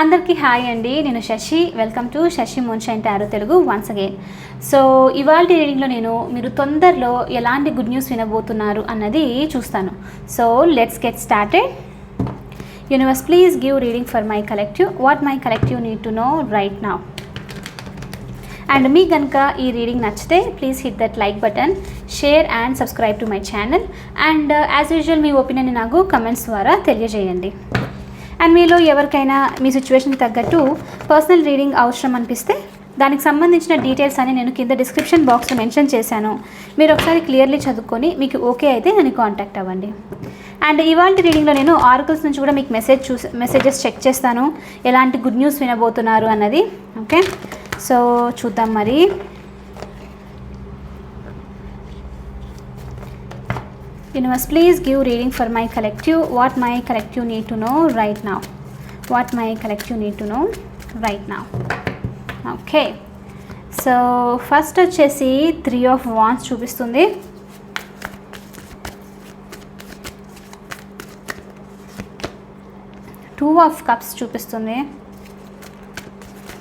అందరికీ హాయ్ అండి. నేను Shashi. Welcome to Shashi moonshine tarot Telugu once again so ఇవాళ రీడింగ్లో నేను మీరు తొందరలో ఎలాంటి గుడ్ న్యూస్ వినబోతున్నారు అన్నది చూస్తాను. So let's get started universe please give reading for my collective what my collective need to know right now and మీ కనుక ఈ రీడింగ్ నచ్చితే please hit that like button share and subscribe to my channel and as usual me opinion నాకు comments ద్వారా తెలియజేయండి. And మీలో ఎవరికైనా మీ సిచ్యువేషన్కి తగ్గట్టు పర్సనల్ రీడింగ్ అవసరం అనిపిస్తే దానికి సంబంధించిన డీటెయిల్స్ అని నేను కింద డిస్క్రిప్షన్ బాక్స్లో మెన్షన్ చేశాను. మీరు ఒకసారి క్లియర్లీ చదువుకొని మీకు ఓకే అయితే నన్ను కాంటాక్ట్ అవ్వండి. అండ్ ఇవాళ రీడింగ్లో నేను ఆర్కల్స్ నుంచి కూడా మీకు మెసేజ్ చూసి మెసేజెస్ చెక్ చేస్తాను. ఎలాంటి గుడ్ న్యూస్ వినబోతున్నారు అన్నది. ఓకే సో చూద్దాం మరి. Universe please give reading for my collective what my collective need to know right now what my collective need to know right now okay so first వచ్చేసి three of wands చూపిస్తుంది. Two of cups చూపిస్తుంది.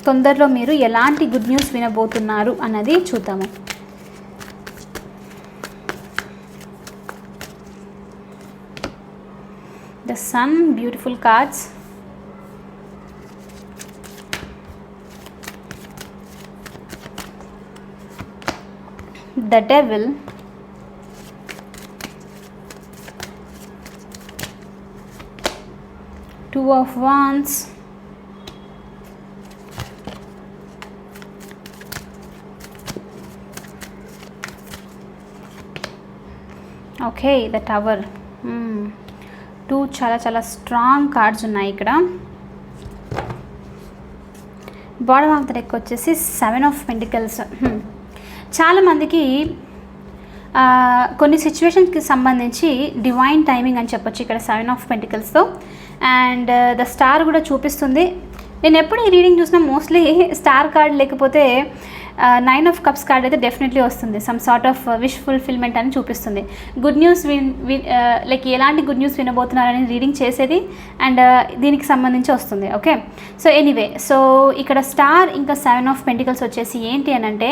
తొందరలో మీరు ఎలాంటి good news వినబోతున్నారు అన్నది చూద్దాము. the sun beautiful cards. The devil. Two of wands. Okay the tower. చాలా చాలా స్ట్రాంగ్ కార్డ్స్ ఉన్నాయి ఇక్కడ. బాడమ్ ఆఫ్ ద డెక్ వచ్చేసి సెవెన్ ఆఫ్ పెంటికల్స్ చాలామందికి కొన్ని సిచ్యువేషన్స్కి సంబంధించి డివైన్ టైమింగ్ అని చెప్పొచ్చు ఇక్కడ సెవెన్ ఆఫ్ పెంటికల్స్తో అండ్ ద స్టార్ కూడా చూపిస్తుంది. నేను ఎప్పుడు ఈ రీడింగ్ చూసినా మోస్ట్లీ స్టార్ కార్డ్ లేకపోతే నైన్ ఆఫ్ కప్స్ కార్డ్ అయితే డెఫినెట్లీ వస్తుంది. Some sort of wish fulfillment అని చూపిస్తుంది. గుడ్ న్యూస్ విన్ లైక్ ఎలాంటి గుడ్ న్యూస్ వినబోతున్నారని రీడింగ్ చేసేది అండ్ uh, దీనికి సంబంధించి వస్తుంది. ఓకే సో ఎనీవే సో ఇక్కడ స్టార్ ఇంకా సెవెన్ ఆఫ్ పెంటికల్స్ వచ్చేసి ఏంటి అని అంటే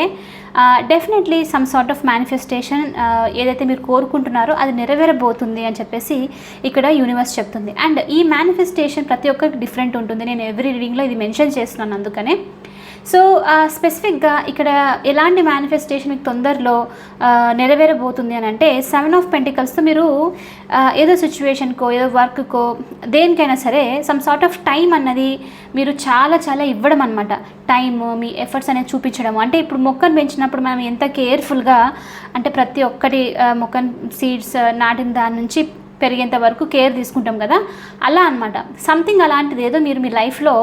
definitely some sort of manifestation ఏదైతే మీరు కోరుకుంటున్నారో అది నెరవేరబోతుంది అని చెప్పేసి ఇక్కడ యూనివర్స్ చెప్తుంది. అండ్ ఈ మేనిఫెస్టేషన్ ప్రతి ఒక్కరికి డిఫరెంట్ ఉంటుంది. నేను ఎవ్రీ రీడింగ్లో ఇది మెన్షన్ చేస్తున్నాను అందుకనే. సో స్పెసిఫిక్గా ఇక్కడ ఎలాంటి మేనిఫెస్టేషన్ మీకు తొందరలో నెరవేరబోతుంది అని అంటే సెవెన్ ఆఫ్ పెంటికల్స్తో మీరు ఏదో సిచ్యువేషన్కో ఏదో వర్క్కో దేనికైనా సరే సమ్ సార్ట్ ఆఫ్ టైం అన్నది మీరు చాలా చాలా ఇవ్వడం అనమాట టైమ్ మీ ఎఫర్ట్స్ అనేది చూపించడం. అంటే ఇప్పుడు మొక్కను పెంచినప్పుడు మనం ఎంత కేర్ఫుల్గా అంటే ప్రతి ఒక్కటి మొక్కను సీడ్స్ నాటిన దాని నుంచి పెరిగేంత వరకు కేర్ తీసుకుంటాం కదా. అలా అనమాట సంథింగ్ అలాంటిది ఏదో మీరు మీ లైఫ్లో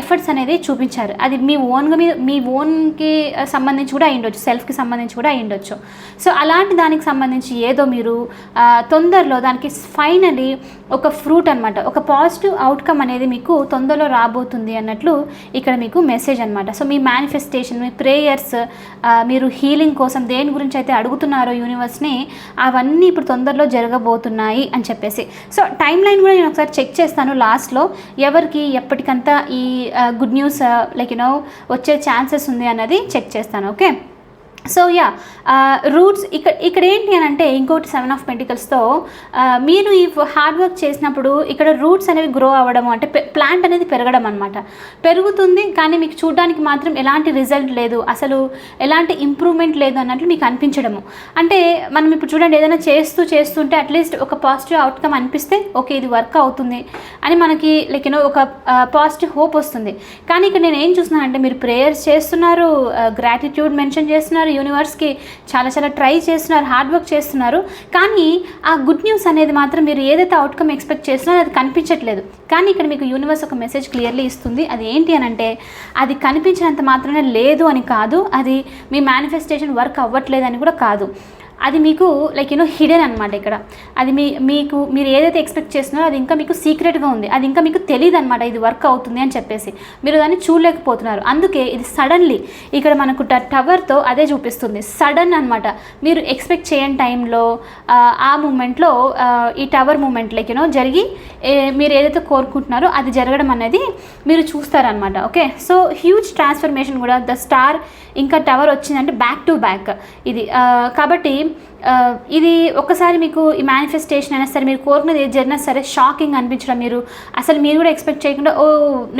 ఎఫర్ట్స్ అనేది చూపించారు. అది మీ ఓన్గా మీ మీ ఓన్కి సంబంధించి కూడా అయ్యుండొచ్చు సెల్ఫ్కి సంబంధించి కూడా అయ్యుండొచ్చు సో అలాంటి దానికి సంబంధించి ఏదో మీరు తొందరలో దానికి ఫైనలీ ఒక ఫ్రూట్ అనమాట ఒక పాజిటివ్ అవుట్కమ్ అనేది మీకు తొందరలో రాబోతుంది అన్నట్లు ఇక్కడ మీకు మెసేజ్ అనమాట సో మీ మేనిఫెస్టేషన్ మీ ప్రేయర్స్ మీరు హీలింగ్ కోసం దేని గురించి అయితే అడుగుతున్నారో యూనివర్స్ని అవన్నీ ఇప్పుడు తొందరలో జరగబోతున్నాయి. అని చెప్పేసి. సో టైం లైన్ కూడా నేను ఒకసారి చెక్ చేస్తాను లాస్ట్లో ఎవరికి ఎప్పటికంతా ఈ good news like you know వచ్చే ఛాన్సెస్ ఉంది అన్నది చెక్ చేస్తాను ఓకే సో యా రూట్స్ ఇక్కడ ఇక్కడ ఏంటి అని అంటే ఇంకోటి సెవెన్ ఆఫ్ పెంటికల్స్తో మీరు ఈ హార్డ్ వర్క్ చేసినప్పుడు ఇక్కడ రూట్స్ అనేవి గ్రో అవ్వడం అంటే ప్లాంట్ అనేది పెరగడం అనమాట పెరుగుతుంది కానీ మీకు చూడడానికి మాత్రం ఎలాంటి రిజల్ట్ లేదు. అసలు ఎలాంటి ఇంప్రూవ్మెంట్ లేదు అన్నట్లు మీకు అనిపించడము. అంటే మనం ఇప్పుడు చూడండి ఏదైనా చేస్తూ చేస్తుంటే అట్లీస్ట్ ఒక పాజిటివ్ అవుట్కమ్ అనిపిస్తే ఓకే ఇది వర్క్ అవుతుంది అని మనకి లైక్ యూనో ఒక uh, పాజిటివ్ హోప్ వస్తుంది. కానీ ఇక్కడ నేను ఏం చూస్తున్నానంటే మీరు ప్రేయర్స్ చేస్తున్నారు uh, గ్రాటిట్యూడ్ మెన్షన్ చేస్తున్నారు యూనివర్స్కి చాలా చాలా ట్రై చేస్తున్నారు హార్డ్ వర్క్ చేస్తున్నారు. కానీ ఆ గుడ్ న్యూస్ అనేది మాత్రం మీరు ఏదైతే అవుట్కమ్ ఎక్స్పెక్ట్ చేస్తున్నారో అది కనిపించట్లేదు. కానీ ఇక్కడ మీకు యూనివర్స్ ఒక మెసేజ్ క్లియర్లీ ఇస్తుంది. అది ఏంటి అని అంటే అది కనిపించినంత మాత్రమే లేదు అని కాదు అది మీ మేనిఫెస్టేషన్ వర్క్ అవ్వట్లేదు అని కూడా కాదు. అది మీకు లైక్ యూనో హిడెన్ అనమాట ఇక్కడ. అది మీ మీకు మీరు ఏదైతే ఎక్స్పెక్ట్ చేస్తున్నారో అది ఇంకా మీకు సీక్రెట్గా ఉంది. అది ఇంకా మీకు తెలియదు అనమాట ఇది వర్క్ అవుతుంది అని చెప్పేసి. మీరు దాన్ని చూడలేకపోతున్నారు. అందుకే ఇది సడన్లీ ఇక్కడ మనకు టవర్తో అదే చూపిస్తుంది. సడన్ అనమాట మీరు ఎక్స్పెక్ట్ చేయని టైంలో ఆ మూమెంట్లో ఈ టవర్ మూమెంట్ లైక్ యూనో జరిగి ఏ- మీరు ఏదైతే కోరుకుంటున్నారో అది జరగడం అనేది మీరు చూస్తారనమాట ఓకే సో హ్యూజ్ ట్రాన్స్ఫర్మేషన్ కూడా ద స్టార్ ఇంకా టవర్ వచ్చిందంటే బ్యాక్ టు బ్యాక్ ఇది కాబట్టి ఆ, ఇది ఒకసారి మీకు ఈ మేనిఫెస్టేషన్ అయినా సరే మీరు కోరుకున్నది ఏది జరిగినా సరే షాకింగ్ అనిపించడం మీరు. అసలు మీరు కూడా ఎక్స్పెక్ట్ చేయకుండా ఓ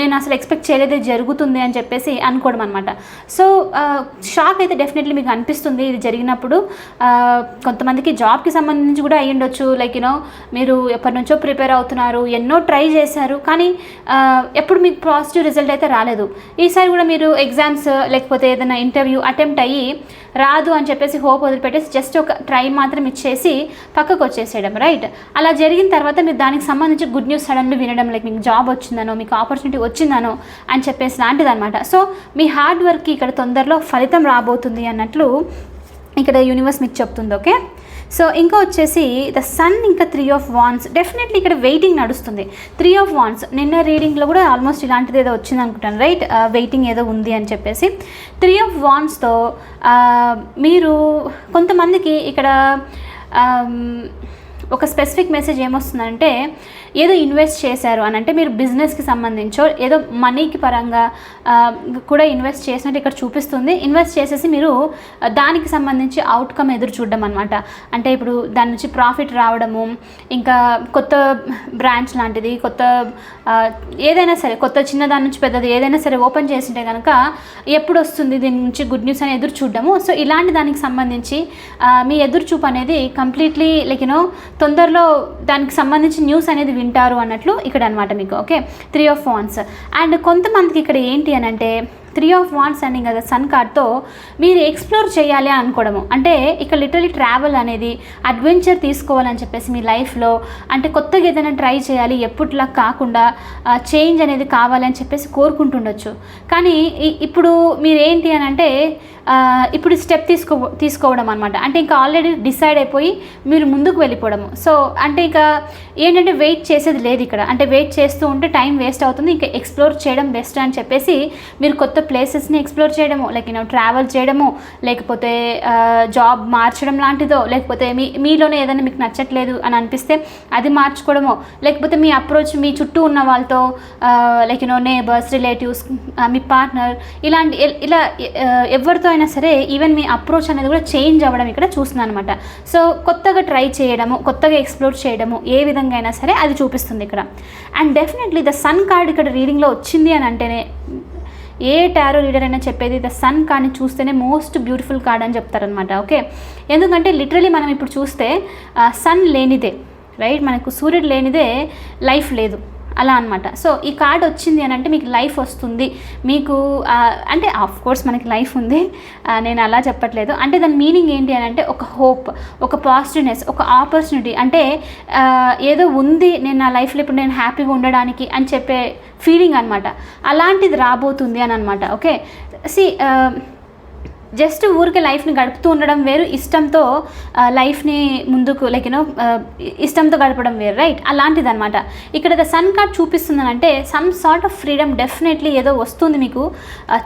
నేను అసలు ఎక్స్పెక్ట్ చేయలేదు జరుగుతుంది అని చెప్పేసి అనుకోవడం అనమాట సో షాక్ అయితే డెఫినెట్లీ మీకు అనిపిస్తుంది ఇది జరిగినప్పుడు. కొంతమందికి జాబ్కి సంబంధించి కూడా అయ్యి ఉండొచ్చు. లైక్ యూనో మీరు ఎప్పటి నుంచో ప్రిపేర్ అవుతున్నారు ఎన్నో ట్రై చేశారు కానీ ఎప్పుడు మీకు పాజిటివ్ రిజల్ట్ అయితే రాలేదు. ఈసారి కూడా మీరు ఎగ్జామ్స్ లేకపోతే ఏదైనా ఇంటర్వ్యూ అటెంప్ట్ అయ్యి రాదు అని చెప్పేసి హోప్ వదిలిపెట్టేసి జస్ట్ ఒక ట్రై మాత్రం ఇచ్చేసి పక్కకు వచ్చేసేయడం రైట్ అలా జరిగిన తర్వాత మీరు దానికి సంబంధించి గుడ్ న్యూస్ సడన్లీ వినడం లైక్ మీకు జాబ్ వచ్చిందనో మీకు ఆపర్చునిటీ వచ్చిందనో అని చెప్పేసి లాంటిది అనమాట సో మీ హార్డ్ వర్క్కి ఇక్కడ తొందరలో ఫలితం రాబోతుంది అన్నట్లు ఇక్కడ యూనివర్స్ మీకు చెప్తుంది ఓకే సో ఇంకా వచ్చేసి ద సన్ ఇంకా త్రీ ఆఫ్ వాన్స్ డెఫినెట్లీ ఇక్కడ వెయిటింగ్ నడుస్తుంది. త్రీ ఆఫ్ వాన్స్ నిన్న రీడింగ్లో కూడా ఆల్మోస్ట్ ఇలాంటిది ఏదో వచ్చింది అనుకుంటాను రైట్ వెయిటింగ్ ఏదో ఉంది అని చెప్పేసి. త్రీ ఆఫ్ వాన్స్తో మీరు కొంతమందికి ఇక్కడ ఒక స్పెసిఫిక్ మెసేజ్ ఏమొస్తుందంటే ఏదో ఇన్వెస్ట్ చేశారు అని. అంటే మీరు బిజినెస్కి సంబంధించో ఏదో మనీకి పరంగా కూడా ఇన్వెస్ట్ చేసినట్టు ఇక్కడ చూపిస్తుంది. ఇన్వెస్ట్ చేసేసి మీరు దానికి సంబంధించి అవుట్కమ్ ఎదురు చూడడం అనమాట అంటే ఇప్పుడు దాని నుంచి ప్రాఫిట్ రావడము ఇంకా కొత్త బ్రాంచ్ లాంటిది కొత్త ఏదైనా సరే కొత్త చిన్న దాని నుంచి పెద్దది ఏదైనా సరే ఓపెన్ చేసింటే కనుక ఎప్పుడు వస్తుంది దీని నుంచి గుడ్ న్యూస్ అని ఎదురు చూడడము. సో ఇలాంటి దానికి సంబంధించి మీ ఎదురు చూపు అనేది కంప్లీట్లీ లైక్ యూనో తొందరలో దానికి సంబంధించి న్యూస్ అనేది వింటారు అన్నట్లు ఇక్కడ అనమాట మీకు ఓకే? త్రీ ఆఫ్ ఫోన్స్ అండ్ కొంతమందికి ఇక్కడ ఏంటి అని అంటే త్రీ ఆఫ్ వాన్స్ అని కదా సన్ కార్డ్తో మీరు ఎక్స్ప్లోర్ చేయాలి అనుకోవడము. అంటే ఇక్కడ లిటరలీ ట్రావెల్ అనేది అడ్వెంచర్ తీసుకోవాలని చెప్పేసి మీ లైఫ్లో అంటే కొత్తగా ఏదైనా ట్రై చేయాలి ఎప్పట్లా కాకుండా చేంజ్ అనేది కావాలని చెప్పేసి కోరుకుంటుండొచ్చు. కానీ ఇప్పుడు మీరు ఏంటి అని అంటే ఇప్పుడు స్టెప్ తీసుకో తీసుకోవడం అనమాట అంటే ఇంకా ఆల్రెడీ డిసైడ్ అయిపోయి మీరు ముందుకు వెళ్ళిపోవడము. సో అంటే ఇంకా ఏంటంటే వెయిట్ చేసేది లేదు ఇక్కడ. అంటే వెయిట్ చేస్తూ ఉంటే టైం వేస్ట్ అవుతుంది ఇంకా ఎక్స్ప్లోర్ చేయడం బెస్ట్ అని చెప్పేసి మీరు కొత్త ప్లేసెస్ని ఎక్స్ప్లోర్ చేయడము లైక్ యూనో ట్రావెల్ చేయడము లేకపోతే జాబ్ మార్చడం లాంటిదో లేకపోతే మీ మీలోనే ఏదైనా మీకు నచ్చట్లేదు అని అనిపిస్తే అది మార్చుకోవడమో. లేకపోతే మీ అప్రోచ్ మీ చుట్టూ ఉన్న వాళ్ళతో like you know neighbours relatives me partner ఇలాంటి ఇలా ఎవరితో అయినా సరే ఈవెన్ మీ అప్రోచ్ అనేది కూడా చేంజ్ అవ్వడం ఇక్కడ చూస్తున్నాను అనమాట సో కొత్తగా ట్రై చేయడము కొత్తగా ఎక్స్ప్లోర్ చేయడము ఏ విధంగా అయినా సరే అది చూపిస్తుంది ఇక్కడ. And definitely the sun card ఇక్కడ రీడింగ్లో వచ్చింది అని అంటేనే ఏ టారో రీడర్ అయినా చెప్పేది ద సన్ కార్డ్ని చూస్తేనే మోస్ట్ బ్యూటిఫుల్ కార్డ్ అని చెప్తారనమాట ఓకే? ఎందుకంటే లిటరలీ మనం ఇప్పుడు చూస్తే సన్ లేనిదే రైట్ మనకు సూర్యుడు లేనిదే లైఫ్ లేదు. అలా అనమాట సో ఈ కార్డ్ వచ్చింది అని అంటే మీకు లైఫ్ వస్తుంది. మీకు అంటే ఆఫ్ కోర్స్ మనకి లైఫ్ ఉంది. నేను అలా చెప్పట్లేదు. అంటే దాని మీనింగ్ ఏంటి అని అంటే ఒక హోప్ ఒక పాజిటివ్నెస్ ఒక ఆపర్చునిటీ. అంటే ఏదో ఉంది నేను నా లైఫ్లో ఇప్పుడు నేను హ్యాపీగా ఉండడానికి అని చెప్పే ఫీలింగ్ అనమాట అలాంటిది రాబోతుంది అని అనమాట ఓకే? సి జస్ట్ ఊరికే లైఫ్ని గడుపుతూ ఉండడం వేరు ఇష్టంతో లైఫ్ని ముందుకు లైక్ యూనో ఇష్టంతో గడపడం వేరు రైట్ అలాంటిది అనమాట ఇక్కడ the sun card చూపిస్తుందనంటే some sort of freedom definitely ఏదో వస్తుంది మీకు.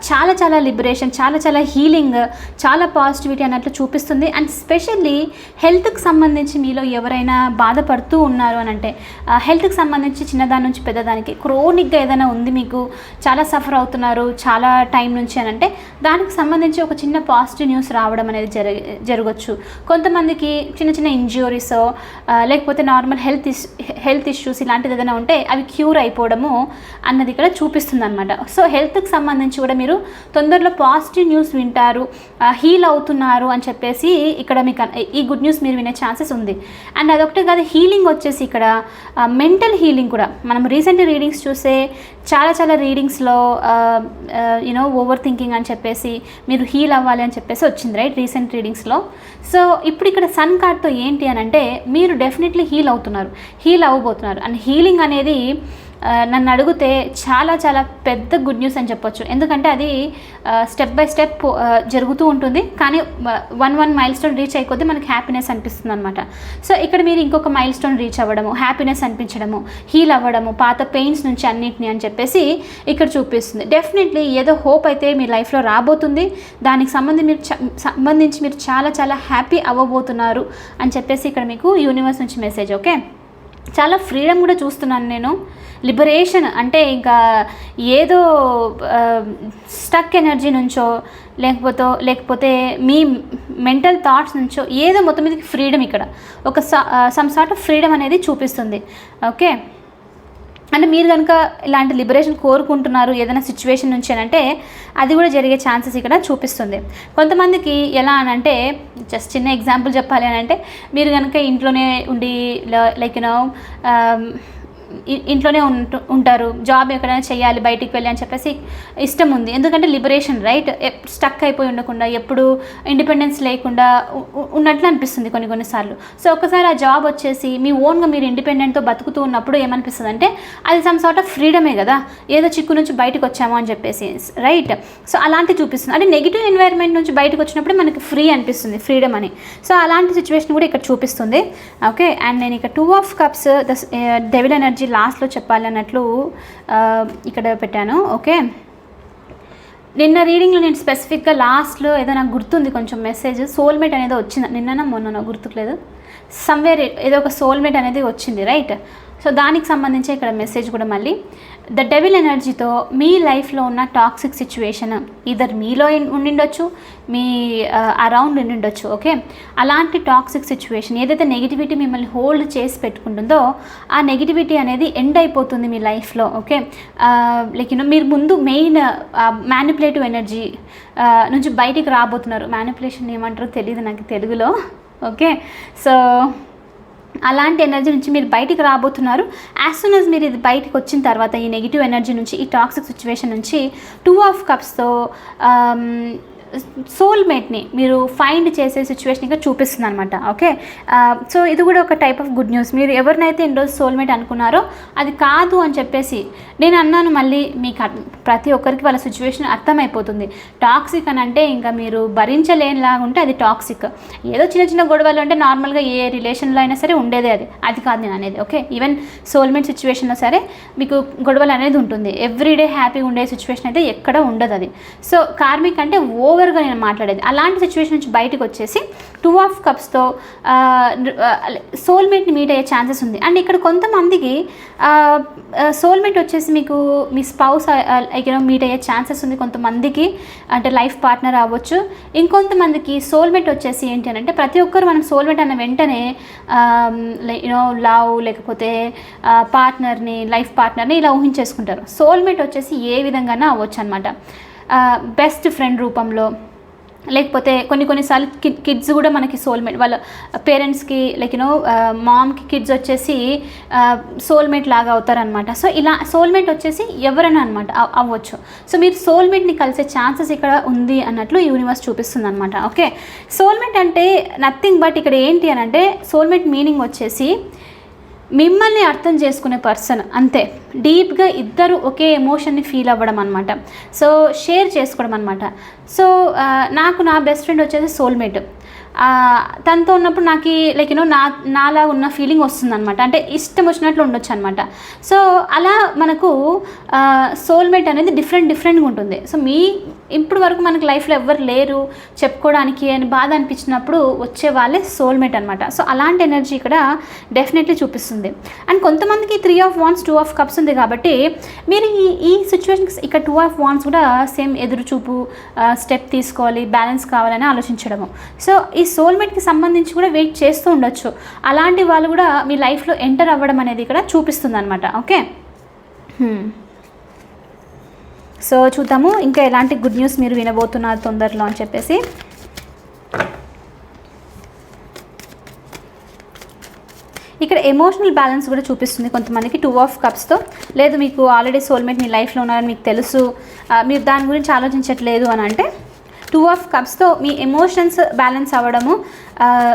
చాలా చాలా లిబరేషన్ చాలా చాలా హీలింగ్ చాలా పాజిటివిటీ అన్నట్లు చూపిస్తుంది. అండ్ స్పెషల్లీ హెల్త్కి సంబంధించి మీలో ఎవరైనా బాధపడుతూ ఉన్నారు అని అంటే హెల్త్కి సంబంధించి చిన్నదాని నుంచి పెద్దదానికి క్రోనిక్గా ఏదైనా ఉంది మీకు చాలా సఫర్ అవుతున్నారు చాలా టైం నుంచి అని అంటే దానికి సంబంధించి ఒక చిన్న పాజిటివ్ న్యూస్ రావడం అనేది జరగ జరగచ్చు. కొంతమందికి చిన్న చిన్న ఇంజ్యూరీస్ లేకపోతే normal health is health issues ఇలాంటిది ఏదైనా ఉంటే అవి క్యూర్ అయిపోవడము అన్నది ఇక్కడ చూపిస్తుంది అనమాట సో హెల్త్కి సంబంధించి కూడా మీరు తొందరలో పాజిటివ్ న్యూస్ వింటారు హీల్ అవుతున్నారు అని చెప్పేసి ఇక్కడ మీకు ఈ గుడ్ న్యూస్ మీరు వినే ఛాన్సెస్ ఉంది. అండ్ అదొకటే కాదు హీలింగ్ వచ్చేసి ఇక్కడ మెంటల్ హీలింగ్ కూడా. మనం రీసెంట్ రీడింగ్స్ చూసే చాలా చాలా రీడింగ్స్లో యూనో ఓవర్ థింకింగ్ అని చెప్పేసి మీరు హీల్ అవ్వాలి అని చెప్పేసి వచ్చింది రైట్ రీసెంట్ రీడింగ్స్లో సో ఇప్పుడు ఇక్కడ సన్ కార్డ్తో ఏంటి అని అంటే మీరు డెఫినెట్లీ హీల్ అవుతున్నారు. హీల్ అవ్వబోతున్నారు. అండ్ హీలింగ్ అనేది నన్ను అడిగితే చాలా చాలా పెద్ద గుడ్ న్యూస్ అని చెప్పొచ్చు. ఎందుకంటే అది స్టెప్ బై స్టెప్ జరుగుతూ ఉంటుంది. కానీ one one milestone reach అయిపోతే మనకి హ్యాపీనెస్ అనిపిస్తుంది అనమాట సో ఇక్కడ మీరు ఇంకొక మైల్ స్టోన్ రీచ్ అవ్వడము హ్యాపీనెస్ అనిపించడము హీల్ అవ్వడము పాత పెయిన్స్ నుంచి అన్నిటిని అని చెప్పేసి ఇక్కడ చూపిస్తుంది. డెఫినెట్లీ ఏదో హోప్ అయితే మీ లైఫ్లో రాబోతుంది. దానికి సంబంధించి మీరు సంబంధించి మీరు చాలా చాలా హ్యాపీ అవ్వబోతున్నారు అని చెప్పేసి ఇక్కడ మీకు యూనివర్స్ నుంచి మెసేజ్ ఓకే చాలా ఫ్రీడమ్ కూడా చూస్తున్నాను నేను. లిబరేషన్ అంటే ఇంకా ఏదో స్టక్ ఎనర్జీ నుంచో లేకపోతే లేకపోతే మీ మెంటల్ థాట్స్ నుంచో ఏదో మొత్తం మీదకి ఫ్రీడమ్ ఇక్కడ. ఒక సమ్ సార్ట్ ఆఫ్ ఫ్రీడమ్ అనేది చూపిస్తుంది. ఓకే అంటే మీరు కనుక ఇలాంటి లిబరేషన్ కోరుకుంటున్నారు ఏదైనా సిచ్యువేషన్ నుంచి అని అంటే అది కూడా జరిగే ఛాన్సెస్ ఇక్కడ చూపిస్తుంది. కొంతమందికి ఎలా అని అంటే జస్ట్ చిన్న ఎగ్జాంపుల్ చెప్పాలి అని అంటే మీరు కనుక ఇంట్లోనే ఉండి లైక్ యూనో ఇంట్లోనే ఉంటు ఉంటారు. జాబ్ ఎక్కడైనా చేయాలి బయటికి వెళ్ళి అని చెప్పేసి ఇష్టం ఉంది. ఎందుకంటే లిబరేషన్ రైట్? స్టక్ అయిపోయి ఉండకుండా ఎప్పుడు ఇండిపెండెన్స్ లేకుండా ఉన్నట్లు అనిపిస్తుంది కొన్ని కొన్నిసార్లు సో ఒకసారి ఆ జాబ్ వచ్చేసి మీ ఓన్గా మీరు ఇండిపెండెంట్తో బతుకుతూ ఉన్నప్పుడు ఏమనిపిస్తుంది అంటే అది సమ్ సార్ట్ ఆఫ్ ఫ్రీడమే కదా. ఏదో చిక్కు నుంచి బయటకు వచ్చాము అని చెప్పేసి రైట్? సో అలాంటి చూపిస్తుంది. అంటే నెగిటివ్ ఎన్వైర్న్మెంట్ నుంచి బయటకు వచ్చినప్పుడు మనకి ఫ్రీ అనిపిస్తుంది ఫ్రీడమ్ అని. సో అలాంటి సిచ్యువేషన్ కూడా ఇక్కడ చూపిస్తుంది. ఓకే? అండ్ నేను ఇక్కడ two of cups the devil energy లాస్ట్లో చెప్పాలన్నట్లు ఇక్కడ పెట్టాను. ఓకే? నిన్న రీడింగ్లో నేను స్పెసిఫిక్గా లాస్ట్లో ఏదో నాకు గుర్తుంది కొంచెం మెసేజ్ సోల్మేట్ అనేది వచ్చింది. నిన్ననా మొన్న గుర్తుకులేదు సమ్వేర్ ఏదో ఒక సోల్మేట్ అనేది వచ్చింది రైట్ సో దానికి సంబంధించి ఇక్కడ మెసేజ్ కూడా మళ్ళీ ద డెవిల్ ఎనర్జీతో మీ లైఫ్లో ఉన్న టాక్సిక్ సిచ్యువేషన్ ఇదర్ మీలో ఉండిండొచ్చు మీ అరౌండ్ ఉండిండొచ్చు ఓకే అలాంటి టాక్సిక్ సిచ్యువేషన్ ఏదైతే నెగిటివిటీ మిమ్మల్ని హోల్డ్ చేసి పెట్టుకుంటుందో ఆ నెగిటివిటీ అనేది ఎండ్ అయిపోతుంది మీ లైఫ్లో ఓకే లైక్ యూనో మీరు ముందు మెయిన్ మ్యానిపులేటివ్ ఎనర్జీ నుంచి బయటికి రాబోతున్నారు. మ్యానిపులేషన్ ఏమంటారో తెలియదు నాకు తెలుగులో ఓకే సో అలాంటి ఎనర్జీ నుంచి మీరు బయటికి రాబోతున్నారు. యాజ్ సూన్ అస్ మీరు ఇది బయటకు వచ్చిన తర్వాత ఈ నెగిటివ్ ఎనర్జీ నుంచి ఈ టాక్సిక్ సిచ్యువేషన్ నుంచి టూ ఆఫ్ కప్స్తో సోల్మేట్ని మీరు ఫైండ్ చేసే సిచ్యువేషన్గా చూపిస్తుంది అనమాట ఓకే సో uh, ఇది కూడా ఒక టైప్ ఆఫ్ గుడ్ న్యూస్ మీరు ఎవరినైతే ఇన్ని రోజు సోల్మేట్ అనుకున్నారో అది కాదు అని చెప్పేసి నేను అన్నాను మళ్ళీ మీకు ప్రతి ఒక్కరికి వాళ్ళ సిచ్యువేషన్ అర్థమైపోతుంది. టాక్సిక్ అని అంటే ఇంకా మీరు భరించలేనిలాగా ఉంటే అది టాక్సిక్ ఏదో చిన్న చిన్న గొడవలు అంటే నార్మల్గా ఏ రిలేషన్లో అయినా సరే ఉండేదే అది. అది కాదు నేను అనేది ఓకే ఈవెన్ సోల్మేట్ సిచ్యువేషన్లో సరే మీకు గొడవలు అనేది ఉంటుంది. ఎవ్రీడే హ్యాపీగా ఉండే సిచ్యువేషన్ అయితే ఎక్కడ ఉండదు అది. సో కార్మిక్ అంటే ఓవర్ ఓవర్గా నేను మాట్లాడేది? అలాంటి సిచ్యువేషన్ నుంచి బయటకు వచ్చేసి టూ ఆఫ్ కప్స్తో సోల్మేట్ని మీట్ అయ్యే ఛాన్సెస్ ఉంది. అండ్ ఇక్కడ కొంతమందికి సోల్మేట్ వచ్చేసి మీకు మీ స్పౌస్ లైక్ మీట్ అయ్యే ఛాన్సెస్ ఉంది. కొంతమందికి అంటే లైఫ్ పార్ట్నర్ అవ్వచ్చు. ఇంకొంతమందికి సోల్మేట్ వచ్చేసి ఏంటి అని అంటే ప్రతి ఒక్కరు మనం సోల్మేట్ అన్న వెంటనే యూనో లవ్ లేకపోతే పార్ట్నర్ని లైఫ్ పార్ట్నర్ని ఇలా ఊహించేసుకుంటారు. సోల్మేట్ వచ్చేసి ఏ విధంగానే అవ్వచ్చు అనమాట బెస్ట్ ఫ్రెండ్ రూపంలో. లేకపోతే కొన్ని కొన్నిసార్లు కిడ్ కిడ్స్ కూడా మనకి సోల్మేట్ వాళ్ళ పేరెంట్స్కి లైక్ యూనో మామ్కి కిడ్స్ వచ్చేసి సోల్మేట్ లాగా అవుతారనమాట సో ఇలా సోల్మేట్ వచ్చేసి ఎవరైనా అనమాట అవ్వచ్చు. సో మీరు సోల్మేట్ని కలిసే ఛాన్సెస్ ఇక్కడ ఉంది అన్నట్లు యూనివర్స్ చూపిస్తుంది అనమాట ఓకే? సోల్మేట్ అంటే నథింగ్ బట్ ఇక్కడ ఏంటి అని అంటే సోల్మేట్ మీనింగ్ వచ్చేసి మిమ్మల్ని అర్థం చేసుకునే పర్సన్ అంతే. డీప్గా ఇద్దరు ఒకే ఎమోషన్ని ఫీల్ అవ్వడం అనమాట సో షేర్ చేసుకోవడం అనమాట సో నాకు నా బెస్ట్ ఫ్రెండ్ వచ్చేసి సోల్మేట్. తనతో ఉన్నప్పుడు నాకు లైక్ యూనో నా నాలా ఉన్న ఫీలింగ్ వస్తుంది అనమాట అంటే ఇష్టం వచ్చినట్లు ఉండొచ్చు అనమాట సో అలా మనకు సోల్మేట్ అనేది డిఫరెంట్ డిఫరెంట్గా ఉంటుంది. సో మీ ఇప్పుడు వరకు మనకు లైఫ్లో ఎవ్వరు లేరు చెప్పుకోవడానికి అని బాధ అనిపించినప్పుడు వచ్చే వాళ్ళే సోల్మేట్ అనమాట సో అలాంటి ఎనర్జీ ఇక్కడ డెఫినెట్లీ చూపిస్తుంది. అండ్ కొంతమందికి three of wands two of cups ఉంది కాబట్టి మీరు ఈ ఈ సిచ్యువేషన్స్ ఇక్కడ టూ ఆఫ్ వాన్స్ కూడా సేమ్ ఎదురు చూపు స్టెప్ తీసుకోవాలి బ్యాలెన్స్ కావాలని ఆలోచించడము. సో ఈ సోల్మేట్కి సంబంధించి కూడా వెయిట్ చేస్తూ ఉండొచ్చు. అలాంటి వాళ్ళు కూడా మీ లైఫ్లో ఎంటర్ అవ్వడం అనేది ఇక్కడ చూపిస్తుంది అనమాట ఓకే సో hmm. చూద్దాము. ఇంకా ఎలాంటి గుడ్ న్యూస్ మీరు వినబోతున్నారు తొందరలో అని చెప్పేసి. ఇక్కడ ఎమోషనల్ బ్యాలెన్స్ కూడా చూపిస్తుంది కొంతమందికి. టూ ఆఫ్ కప్స్తో లేదు మీకు ఆల్రెడీ సోల్మేట్ మీ లైఫ్లో ఉన్నారని మీకు తెలుసు. మీరు దాని గురించి ఆలోచించట్లేదు అని అంటే టూ ఆఫ్ కప్స్తో మీ ఎమోషన్స్ బ్యాలెన్స్ అవ్వడము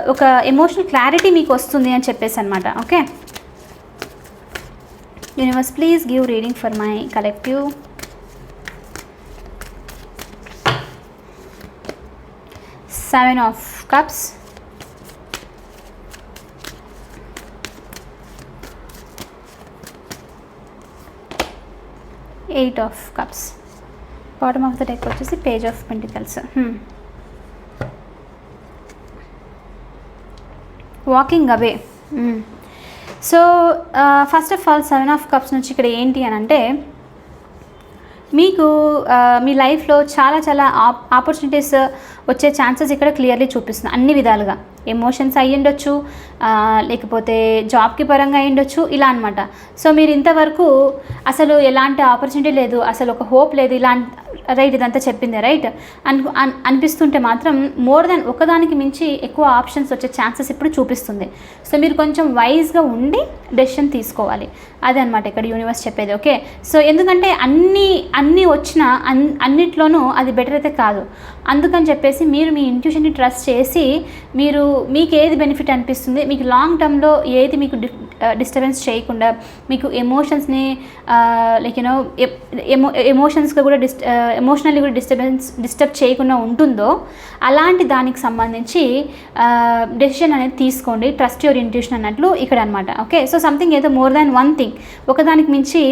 ఒక ఎమోషనల్ క్లారిటీ మీకు వస్తుంది అని చెప్పేసి అనమాట okay? Universe please give reading for my collective seven of cups eight of cups bottom of the deck వచ్చేసి page of pentacles walking away so first of all seven of cups నుంచి ఇక్కడ ఏంటి అని అంటే మీకు uh, మీ లైఫ్లో చాలా చాలా ఆప్ ఆపర్చునిటీస్ వచ్చే ఛాన్సెస్ ఇక్కడ క్లియర్లీ చూపిస్తుంది అన్ని విధాలుగా. ఎమోషన్స్ అయ్యుండొచ్చు లేకపోతే జాబ్కి పరంగా అయ్యుండొచ్చు ఇలా అనమాట సో మీరు ఇంతవరకు అసలు ఎలాంటి ఆపర్చునిటీ లేదు అసలు ఒక హోప్ లేదు ఇలాంటి రైట్ ఇదంతా చెప్పిందే రైట్? అన్ అనిపిస్తుంటే మాత్రం మోర్ దెన్ ఒకదానికి మించి ఎక్కువ ఆప్షన్స్ వచ్చే ఛాన్సెస్ ఇప్పుడు చూపిస్తుంది. సో మీరు కొంచెం వైజ్గా ఉండి డెసిషన్ తీసుకోవాలి. అదే అనమాట ఇక్కడ యూనివర్స్ చెప్పేది ఓకే? సో ఎందుకంటే అన్నీ అన్నీ వచ్చినా అన్ అన్నిట్లోనూ అది బెటర్ అయితే కాదు. అందుకని చెప్పేసి మీరు మీ ఇంట్యూషన్ని ట్రస్ట్ చేసి మీరు మీకు ఏది బెనిఫిట్ అనిపిస్తుంది మీకు లాంగ్ టర్మ్లో ఏది మీకు డిస్టర్బెన్స్ uh, చేయకుండా మీకు ఎమోషన్స్ని లైక్ యూనో ఎమో ఎమోషన్స్గా కూడా డిస్ ఎమోషనల్లీ uh, కూడా డిస్టర్బెన్స్ డిస్టర్బ్ చేయకుండా ఉంటుందో అలాంటి దానికి సంబంధించి uh, డెసిషన్ అనేది తీసుకోండి. ట్రస్ట్ యువర్ ఇంట్యూషన్ అన్నట్లు ఇక్కడ అనమాట ఓకే సో సంథింగ్ ఏదో మోర్ దాన్ వన్ థింగ్ ఒకదానికి మించి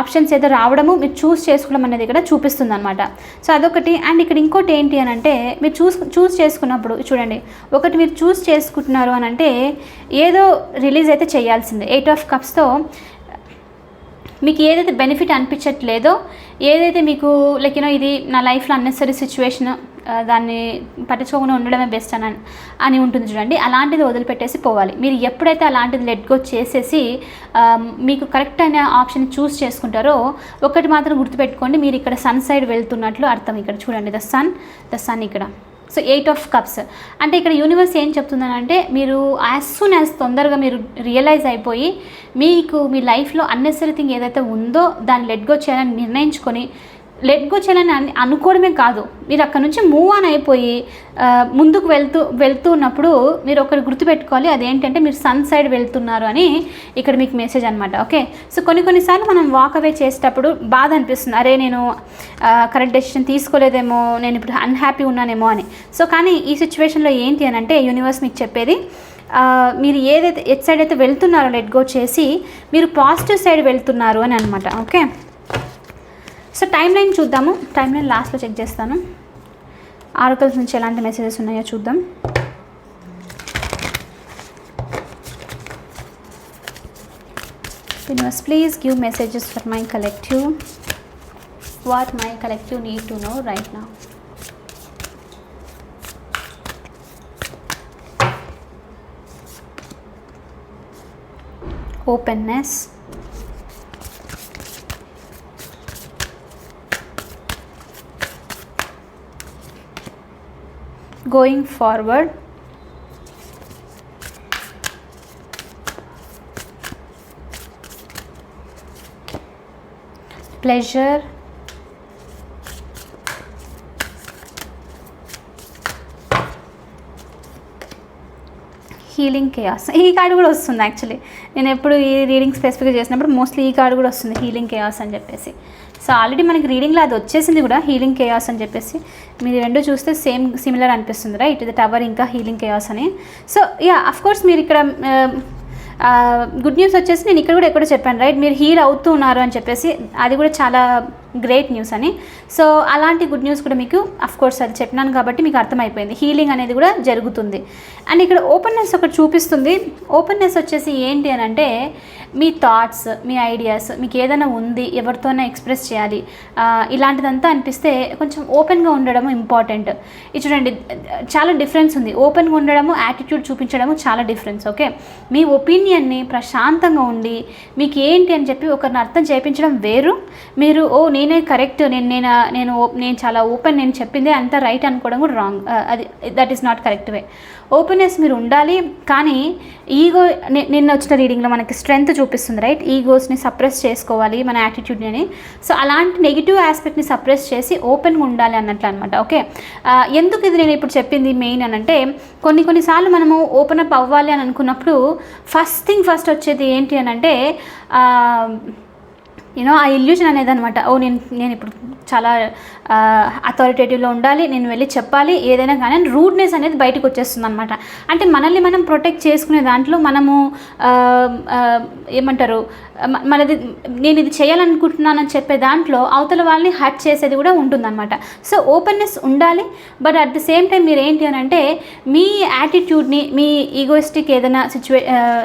ఆప్షన్స్ ఏదో రావడము మీరు చూస్ చేసుకోవడం అనేది ఇక్కడ చూపిస్తుంది అనమాట సో అదొకటి. అండ్ ఇక్కడ ఇంకోటి ఏంటి అని అంటే మీరు చూస్ చూస్ చేసుకున్నప్పుడు చూడండి ఒకటి మీరు చూస్ చేసుకుంటున్నారు అని అంటే ఏదో రిలీజ్ అయితే చేయాల్సిందే. ఎయిట్ ఆఫ్ కప్స్తో మీకు ఏదైతే బెనిఫిట్ అనిపించట్లేదో ఏదైతే మీకు లైక్ యూనో ఇది నా లైఫ్లో అన్నెసరీ సిచ్యువేషన్ దాన్ని పట్టించుకోకుండా ఉండడమే బెస్ట్ అని అని ఉంటుంది చూడండి. అలాంటిది వదిలిపెట్టేసి పోవాలి. మీరు ఎప్పుడైతే అలాంటిది లెట్ గో చేసేసి మీకు కరెక్ట్ అయిన ఆప్షన్ చూస్ చేసుకుంటారో ఒకటి మాత్రం గుర్తుపెట్టుకోండి మీరు ఇక్కడ సన్ సైడ్ వెళ్తున్నట్లు అర్థం. ఇక్కడ చూడండి ద సన్ ద సన్ ఇక్కడ. సో ఎయిట్ ఆఫ్ కప్స్ అంటే ఇక్కడ యూనివర్స్ ఏం చెప్తుందని అంటే మీరు యాజ్ సూన్ యాజ్ తొందరగా మీరు రియలైజ్ అయిపోయి మీకు మీ లైఫ్లో అన్నెసరీ థింగ్ ఏదైతే ఉందో దాన్ని లెట్ గో చేయాలని నిర్ణయించుకొని లెట్ గో చేయాలని అనుకోవడమే కాదు. మీరు అక్కడ నుంచి మూవ్ ఆన్ అయిపోయి ముందుకు వెళ్తూ వెళ్తూ ఉన్నప్పుడు మీరు ఒకటి గుర్తుపెట్టుకోవాలి. అదేంటంటే మీరు సన్ సైడ్ వెళ్తున్నారు అని ఇక్కడ మీకు మెసేజ్ అనమాట ఓకే సో కొన్ని కొన్నిసార్లు మనం వాక్ అవే చేసేటప్పుడు బాధ అనిపిస్తుంది. అరే నేను కరెక్ట్ డెసిషన్ తీసుకోలేదేమో నేను ఇప్పుడు అన్హ్యాపీ ఉన్నానేమో అని. సో కానీ ఈ సిచ్యువేషన్లో ఏంటి అని అంటే యూనివర్స్ మీకు చెప్పేది మీరు ఏదైతే ఎట్ సైడ్ అయితే వెళ్తున్నారో లెట్ గో చేసి మీరు పాజిటివ్ సైడ్ వెళ్తున్నారు అని అనమాట ఓకే సో టైం లైన్ చూద్దాము. టైం లైన్ లాస్ట్లో చెక్ చేస్తాను. ఆర్కల్స్ నుంచి ఎలాంటి మెసేజెస్ ఉన్నాయో చూద్దాం. Universe please give messages for my collective what my collective need to know right now openness. Going forward. Pleasure healing chaos ఈ కార్డు కూడా వస్తుంది యాక్చువల్లీ నేను ఎప్పుడు ఈ రీడింగ్ స్పెసిఫిక్గా చేసినప్పుడు మోస్ట్లీ ఈ కార్డు కూడా వస్తుంది హీలింగ్ కేయాస్ అని చెప్పేసి. సో ఆల్రెడీ మనకి రీడింగ్లో అది వచ్చేసింది కూడా హీలింగ్ కేయాస్ అని చెప్పేసి. మీరు రెండు చూస్తే సేమ్ సిమిలర్ అనిపిస్తుంది రైట్ ఇది టవర్ ఇంకా హీలింగ్ కేయాస్ అని. సో యా అఫ్ కోర్స్ మీరు ఇక్కడ um, గుడ్ న్యూస్ వచ్చేసి నేను ఇక్కడ కూడా ఎక్కడో చెప్పాను రైట్ మీరు హీల్ అవుతూ ఉన్నారు అని చెప్పేసి. అది కూడా చాలా గ్రేట్ న్యూస్ అని. సో అలాంటి గుడ్ న్యూస్ కూడా మీకు అఫ్ కోర్స్ అది చెప్పినాను కాబట్టి మీకు అర్థమైపోయింది. హీలింగ్ అనేది కూడా జరుగుతుంది. అండ్ ఇక్కడ ఓపెన్నెస్ ఒకటి చూపిస్తుంది. ఓపెన్నెస్ వచ్చేసి ఏంటి అని అంటే మీ థాట్స్ మీ ఐడియాస్ మీకు ఏదైనా ఉంది ఎవరితోనే ఎక్స్ప్రెస్ చేయాలి ఇలాంటిదంతా అనిపిస్తే కొంచెం ఓపెన్గా ఉండడము ఇంపార్టెంట్ ఇది చూడండి చాలా డిఫరెన్స్ ఉంది. ఓపెన్గా ఉండడము యాటిట్యూడ్ చూపించడము చాలా డిఫరెన్స్ ఓకే మీ ఒపీనియన్ని ప్రశాంతంగా ఉండి మీకు ఏంటి అని చెప్పి ఒకరిని అర్థం చేయించడం వేరు. మీరు ఓ నేను కరెక్ట్ నేను నేను నేను ఓ- నేను చాలా ఓపెన్ నేను చెప్పిందే అంత రైట్ అనుకోవడం కూడా రాంగ్. అది that is not correct way openness మీరు ఉండాలి కానీ ఈగో నిన్న వచ్చిన రీడింగ్లో మనకి స్ట్రెంగ్త్ చూపిస్తుంది రైట్ ఈగోస్ని సప్రెస్ చేసుకోవాలి మన యాటిట్యూడ్ని అని. సో అలాంటి నెగిటివ్ ఆస్పెక్ట్ని సప్రెస్ చేసి ఓపెన్గా ఉండాలి అన్నట్లు అనమాట ఓకే ఎందుకు ఇది నేను ఇప్పుడు చెప్పింది మెయిన్ అని అంటే కొన్ని కొన్నిసార్లు మనము ఓపెన్ అప్ అవ్వాలి అని అనుకున్నప్పుడు ఫస్ట్ థింగ్ ఫస్ట్ వచ్చేది ఏంటి అని అంటే యూనో ఆ ఇల్యూషన్ అనేది అనమాట ఓ నేను నేను ఇప్పుడు చాలా అథారిటేటివ్లో ఉండాలి నేను వెళ్ళి చెప్పాలి ఏదైనా కానీ రూడ్నెస్ అనేది బయటకు వచ్చేస్తుంది అనమాట అంటే మనల్ని మనం ప్రొటెక్ట్ చేసుకునే దాంట్లో మనము ఏమంటారు మనది నేను ఇది చేయాలనుకుంటున్నానని చెప్పే దాంట్లో అవతల వాళ్ళని హర్ట్ చేసేది కూడా ఉంటుందన్నమాట. సో ఓపెన్నెస్ ఉండాలి but at the same time మీరు ఏంటి అని అంటే మీ యాటిట్యూడ్ని మీ ఈగోయిస్టిక్ ఏదైనా సిచ్యువే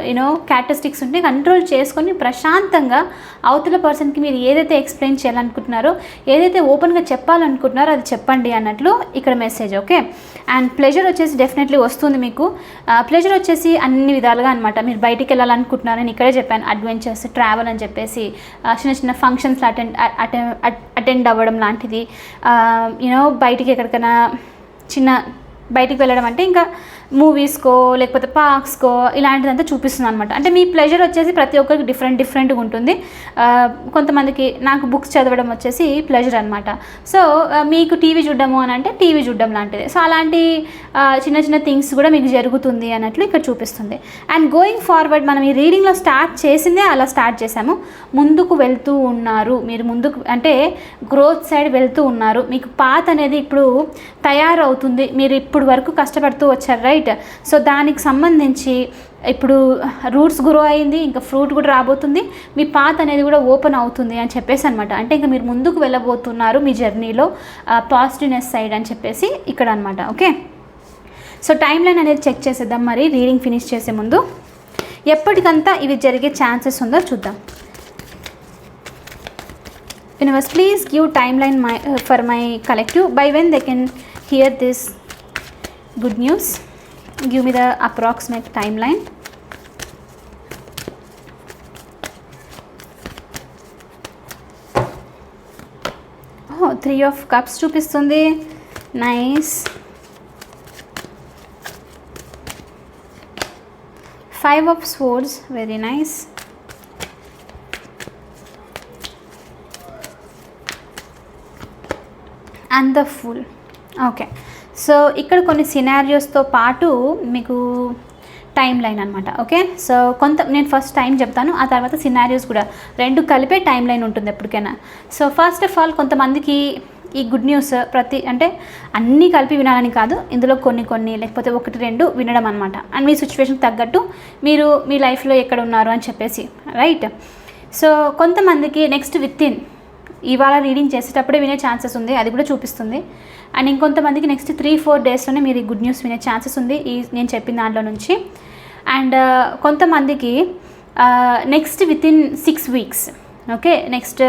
యూనో క్యారెక్టరిస్టిక్స్ ఉంటే కంట్రోల్ చేసుకొని ప్రశాంతంగా అవతల పర్సన్ పర్సన్కి మీరు ఏదైతే ఎక్స్ప్లెయిన్ చేయాలనుకుంటున్నారో ఏదైతే ఓపెన్గా చెప్పాలనుకుంటున్నారో అది చెప్పండి అన్నట్లు ఇక్కడ మెసేజ్ ఓకే? అండ్ ప్లెజర్ వచ్చేసి డెఫినెట్లీ వస్తుంది మీకు. ప్లెజర్ వచ్చేసి అన్ని విధాలుగా అనమాట మీరు బయటికి వెళ్ళాలనుకుంటున్నారు నేను ఇక్కడే చెప్పాను. అడ్వెంచర్స్ ట్రావెల్ అని చెప్పేసి చిన్న చిన్న ఫంక్షన్స్ అటెండ్ అటెండ్ అవ్వడం లాంటిది. యూనో బయటికి ఎక్కడికైనా చిన్న బయటికి వెళ్ళడం అంటే ఇంకా మూవీస్కో లేకపోతే పార్క్స్కో ఇలాంటిదంతా చూపిస్తుంది అనమాట అంటే మీ ప్లెజర్ వచ్చేసి ప్రతి ఒక్కరికి డిఫరెంట్ డిఫరెంట్గా ఉంటుంది. కొంతమందికి నాకు బుక్స్ చదవడం వచ్చేసి ప్లెజర్ అనమాట సో మీకు టీవీ చూడడము అని అంటే టీవీ చూడడం లాంటిది. సో అలాంటి చిన్న చిన్న థింగ్స్ కూడా మీకు జరుగుతుంది అన్నట్లు ఇక్కడ చూపిస్తుంది. అండ్ గోయింగ్ ఫార్వర్డ్ మనం ఈ రీడింగ్లో స్టార్ట్ చేసిందే అలా స్టార్ట్ చేసాము ముందుకు వెళ్తూ ఉన్నారు. మీరు ముందుకు అంటే గ్రోత్ సైడ్ వెళ్తూ ఉన్నారు. మీకు పాత్ అనేది ఇప్పుడు తయారవుతుంది. మీరు ఇప్పుడు వరకు కష్టపడుతూ వచ్చారు రైట్ సో దానికి సంబంధించి ఇప్పుడు రూట్స్ గ్రో అయింది ఇంకా ఫ్రూట్ కూడా రాబోతుంది. మీ పాత్ అనేది కూడా ఓపెన్ అవుతుంది అని చెప్పేసి అనమాట అంటే ఇంకా మీరు ముందుకు వెళ్ళబోతున్నారు మీ జర్నీలో పాజిటివ్నెస్ సైడ్ అని చెప్పేసి ఇక్కడ అనమాట ఓకే సో టైం లైన్ అనేది చెక్ చేసేద్దాం మరి రీడింగ్ ఫినిష్ చేసే ముందు. ఎప్పటికంతా ఇవి జరిగే ఛాన్సెస్ ఉందో చూద్దాం. Universe please give timeline my for my collective by when they can hear this good news give me the approximate timeline. Oh three of cups చూపిస్తుంది. Nice five of swords very nice and the full okay so ఇక్కడ కొన్ని సినారియోస్తో పాటు మీకు time line అనమాట okay? So కొంత నేను first time చెప్తాను ఆ తర్వాత సినారియోస్ కూడా. రెండు కలిపే టైం లైన్ ఉంటుంది ఎప్పటికైనా. సో ఫస్ట్ ఆఫ్ ఆల్ కొంతమందికి ఈ గుడ్ న్యూస్ ప్రతి అంటే అన్నీ కలిపి వినాలని కాదు ఇందులో కొన్ని కొన్ని లేకపోతే ఒకటి రెండు వినడం అనమాట అండ్ మీ సిచ్యువేషన్కి తగ్గట్టు మీరు మీ లైఫ్లో ఎక్కడ ఉన్నారు అని చెప్పేసి రైట్ సో కొంతమందికి నెక్స్ట్ విత్ ఇన్ ఇవాళ రీడింగ్ చేసేటప్పుడే వినే ఛాన్సెస్ ఉంది అది కూడా చూపిస్తుంది. అండ్ ఇంకొంతమందికి నెక్స్ట్ త్రీ ఫోర్ డేస్లోనే మీరు గుడ్ న్యూస్ వినే ఛాన్సెస్ ఉంది ఈ నేను చెప్పిన దాంట్లో నుంచి. అండ్ uh, కొంతమందికి next within six weeks okay next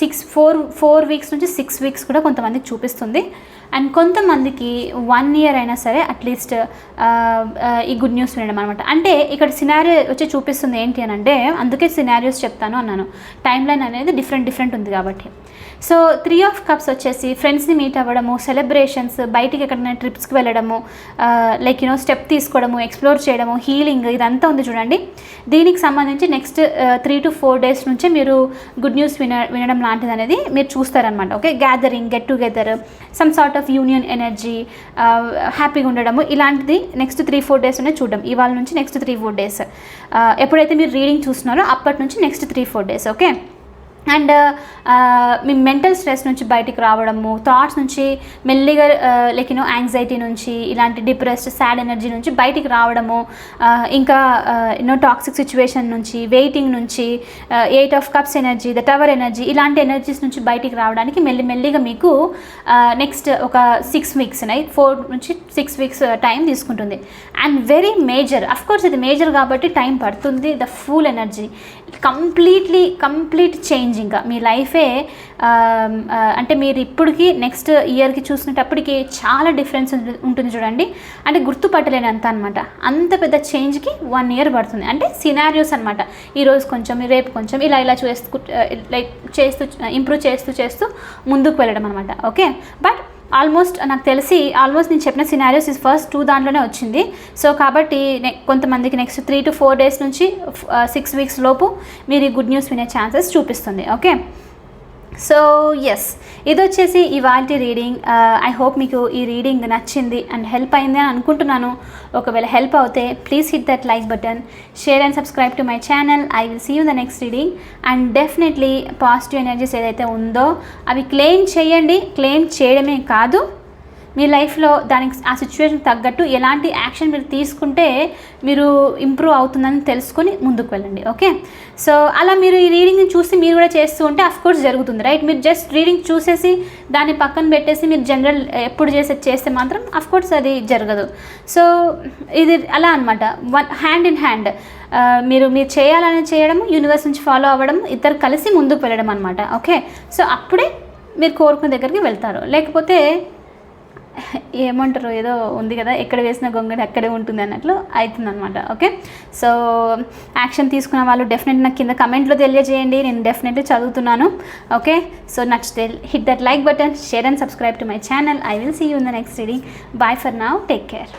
six four four weeks నుంచి సిక్స్ వీక్స్ కూడా కొంతమందికి చూపిస్తుంది. అండ్ కొంతమందికి వన్ ఇయర్ అయినా సరే అట్లీస్ట్ uh, uh, ఈ గుడ్ న్యూస్ వినడం అనమాట అంటే ఇక్కడ సినారియో వచ్చి చూపిస్తుంది ఏంటి అని అంటే అందుకే సినారియోస్ చెప్తాను అన్నాను. టైం లైన్ అనేది డిఫరెంట్ డిఫరెంట్ ఉంది కాబట్టి. సో త్రీ ఆఫ్ కప్స్ వచ్చేసి ఫ్రెండ్స్ని మీట్ అవ్వడము సెలబ్రేషన్స్ బయటికి ఎక్కడైనా ట్రిప్స్కి వెళ్ళడము లైక్ యూనో స్టెప్ తీసుకోవడము ఎక్స్ప్లోర్ చేయడము హీలింగ్ ఇదంతా ఉంది చూడండి. దీనికి సంబంధించి next three to four days నుంచే మీరు గుడ్ న్యూస్ విన వినడం లాంటిది అనేది మీరు చూస్తారనమాట okay gathering get together some sort of union energy హ్యాపీగా ఉండడము ఇలాంటిది నెక్స్ట్ త్రీ ఫోర్ డేస్ ఉన్నాయి చూడడం. ఇవాళ నుంచి నెక్స్ట్ త్రీ ఫోర్ డేస్ ఎప్పుడైతే మీరు రీడింగ్ చూస్తున్నారో అప్పటి నుంచి next three four days okay and me mental stress నుంచి బయటికి రావడము థాట్స్ నుంచి మెల్లిగా లైక్ యూనో యాంగ్జైటీ నుంచి ఇలాంటి డిప్రెస్డ్ సాడ్ ఎనర్జీ నుంచి బయటికి రావడము ఇంకా యూనో టాక్సిక్ సిచ్యువేషన్ నుంచి వెయిటింగ్ నుంచి eight of cups energy the tower energy ఇలాంటి ఎనర్జీస్ నుంచి బయటికి రావడానికి మెల్లి మెల్లిగా మీకు నెక్స్ట్ ఒక సిక్స్ వీక్స్ నైట్ ఫోర్ నుంచి సిక్స్ వీక్స్ టైం తీసుకుంటుంది. And very major of course ఇది మేజర్ కాబట్టి టైం పడుతుంది the full energy completely complete change ఇంకా. మీ లైఫే అంటే మీరు ఇప్పటికి నెక్స్ట్ ఇయర్కి చూసినప్పటికీ చాలా డిఫరెన్స్ ఉంటుంది చూడండి. అంటే గుర్తుపట్టలేనంత అనమాట అంత పెద్ద చేంజ్కి వన్ ఇయర్ పడుతుంది. అంటే సినారియోస్ అనమాట ఈరోజు కొంచెం రేపు కొంచెం ఇలా ఇలా చేస్తూ లైక్ చేస్తూ ఇంప్రూవ్ చేస్తూ చేస్తూ ముందుకు వెళ్ళడం అనమాట ఓకే బట్ ఆల్మోస్ట్ నాకు తెలిసి ఆల్మోస్ట్ నేను చెప్పిన సినారియోస్ ఇస్ ఫస్ట్ టూ దాంట్లోనే వచ్చింది. సో కాబట్టి కొంతమందికి next three to four days నుంచి uh, సిక్స్ వీక్స్ లోపు మీరు ఈ గుడ్ న్యూస్ వినే ఛాన్సెస్ చూపిస్తుంది. ఓకే సో ఎస్ ఇది వచ్చేసి ఇవాంటి రీడింగ్ ఐ హోప్ మీకు ఈ రీడింగ్ నచ్చింది అండ్ హెల్ప్ అయింది అని అనుకుంటున్నాను. ఒకవేళ హెల్ప్ అవుతే please hit that like button share and subscribe to my channel I will see you the next reading and definitely positive energies ఏదైతే ఉందో అవి క్లెయిమ్ చేయండి. క్లెయిమ్ చేయడమే కాదు. మీ లైఫ్లో దానికి ఆ సిచ్యువేషన్ తగ్గట్టు ఎలాంటి యాక్షన్ మీరు తీసుకుంటే మీరు ఇంప్రూవ్ అవుతుందని తెలుసుకొని ముందుకు వెళ్ళండి ఓకే? సో అలా మీరు ఈ రీడింగ్ని చూసి మీరు కూడా చేస్తూ ఉంటే కోర్స్ జరుగుతుంది రైట్ మీరు జస్ట్ రీడింగ్ చూసేసి దాన్ని పక్కన పెట్టేసి మీరు జనరల్ ఎప్పుడు చేసే చేస్తే మాత్రం కోర్స్ అది జరగదు. సో ఇది అలా అనమాట వన్ హ్యాండ్ ఇన్ హ్యాండ్ మీరు మీరు చేయాలని చేయడం యూనివర్స్ నుంచి ఫాలో అవ్వడం ఇద్దరు కలిసి ముందుకు వెళ్ళడం అనమాట ఓకే? సో అప్పుడే మీరు కోరుకున్న దగ్గరికి వెళ్తారు. లేకపోతే ఏమంటారు ఏదో ఉంది కదా ఎక్కడ వేసిన గొంగడి అక్కడే ఉంటుంది అన్నట్లు అవుతుంది అనమాట ఓకే? సో యాక్షన్ తీసుకున్న వాళ్ళు డెఫినెట్ నాకు కింద కమెంట్లో తెలియజేయండి నేను డెఫినెట్లీ చదువుతున్నాను ఓకే? సో నచ్చితే hit that like button share and subscribe to my channel I will see you in the next reading bye for now take care